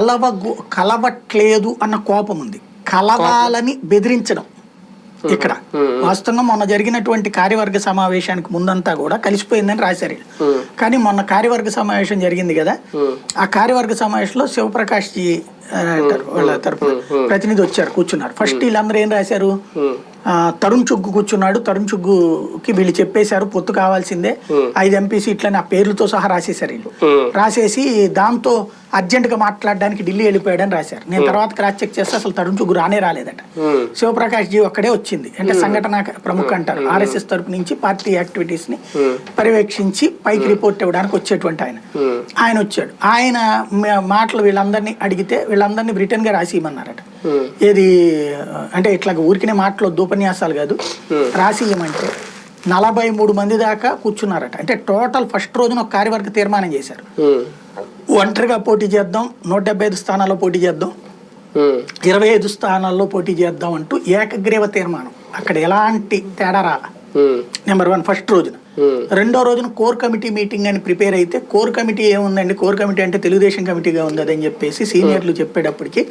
కలవ కలవట్లేదు అన్న కోపం ఉంది కలవాలని బెదిరించడం. ఇక్కడ వాస్తవంగా మొన్న జరిగినటువంటి కార్యవర్గ సమావేశానికి ముందంతా కూడా కలిసిపోయిందని రాశారు. కానీ మొన్న కార్యవర్గ సమావేశం జరిగింది కదా? ఆ కార్యవర్గ సమావేశంలో శివప్రకాష్ జీ వాళ్ళ తరపున ప్రతినిధి వచ్చారు కూర్చున్నారు. ఫస్ట్ వీళ్ళందరూ ఏం రాశారు? తరుణ్ చుగ్గు కూర్చున్నాడు. తరుణ్ చుగ్గుకి వీళ్ళు చెప్పేశారు పొత్తు కావాల్సిందే. ఐదు ఎంపీ సీట్లని ఆ పేర్లతో సహా రాసేశారు వీళ్ళు. రాసేసి దాంతో అర్జెంట్గా మాట్లాడడానికి ఢిల్లీ వెళ్ళిపోయాడని రాశారు. నేను తర్వాత క్రాస్ చెక్ చేస్తే అసలు తరుణ్ చుగ్గు రానే రాలేదట. శివప్రకాష్ జీ ఒక్కడే వచ్చింది. అంటే సంఘటన ప్రముఖ అంటారు. ఆర్ఎస్ఎస్ తరపు నుంచి పార్టీ యాక్టివిటీస్ని పర్యవేక్షించి పైకి రిపోర్ట్ ఇవ్వడానికి వచ్చేటువంటి ఆయన. ఆయన వచ్చాడు ఆయన మాటలు వీళ్ళందరినీ అడిగితే వీళ్ళందరినీ బ్రిటన్గా రాసి ఇవ్వమన్నారట ఏది అంటే ఇట్లా ఊరికినే మాటలు ఉపన్యాసాలు కాదు. రాసి ఇవ్వమంటే నలభై మూడు మంది దాకా కూర్చున్నారట. అంటే టోటల్ ఫస్ట్ రోజున ఒక కార్యవర్గ తీర్మానం చేశారు. ఒంటరిగా పోటీ చేద్దాం నూట డెబ్బై ఐదు స్థానాల్లో పోటీ చేద్దాం ఇరవై ఐదు స్థానాల్లో పోటీ చేద్దాం అంటూ ఏకగ్రీవ తీర్మానం. అక్కడ ఎలాంటి తేడా రాల? నెంబర్ వన్ ఫస్ట్ రోజున. రెండో రోజున కోర్ కమిటీ మీటింగ్ అని ప్రిపేర్ అయితే కోర్ కమిటీ ఏముందండి? కోర్ కమిటీ అంటే తెలుగుదేశం కమిటీగా ఉంది అదని చెప్పేసి సీనియర్లు చెప్పేటప్పటికి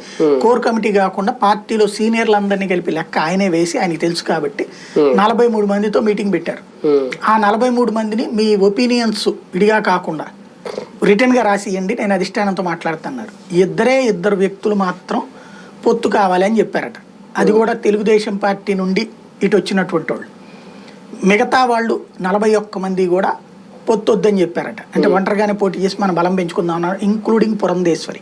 కోర్ కమిటీ కాకుండా పార్టీలో సీనియర్లు అందరినీ కలిపి లెక్క ఆయనే వేసి ఆయనకి తెలుసు కాబట్టి నలభై మూడు మందితో మీటింగ్ పెట్టారు. ఆ నలభై మూడు మందిని మీ ఒపీనియన్స్ విడిగా కాకుండా రిటర్న్గా రాసి ఇవ్వండి నేను అధిష్టానంతో మాట్లాడుతున్నారు ఇద్దరే ఇద్దరు వ్యక్తులు మాత్రం పొత్తు కావాలి అని చెప్పారట. అది కూడా తెలుగుదేశం పార్టీ నుండి ఇటు వచ్చినటువంటి వాళ్ళు. మిగతా వాళ్ళు నలభై ఒక్క మంది కూడా పొత్తు వద్దని చెప్పారట. అంటే ఒంటరిగానే పోటీ చేసి మనం బలం పెంచుకుందాం అన్నారు ఇంక్లూడింగ్ పురంధేశ్వరి.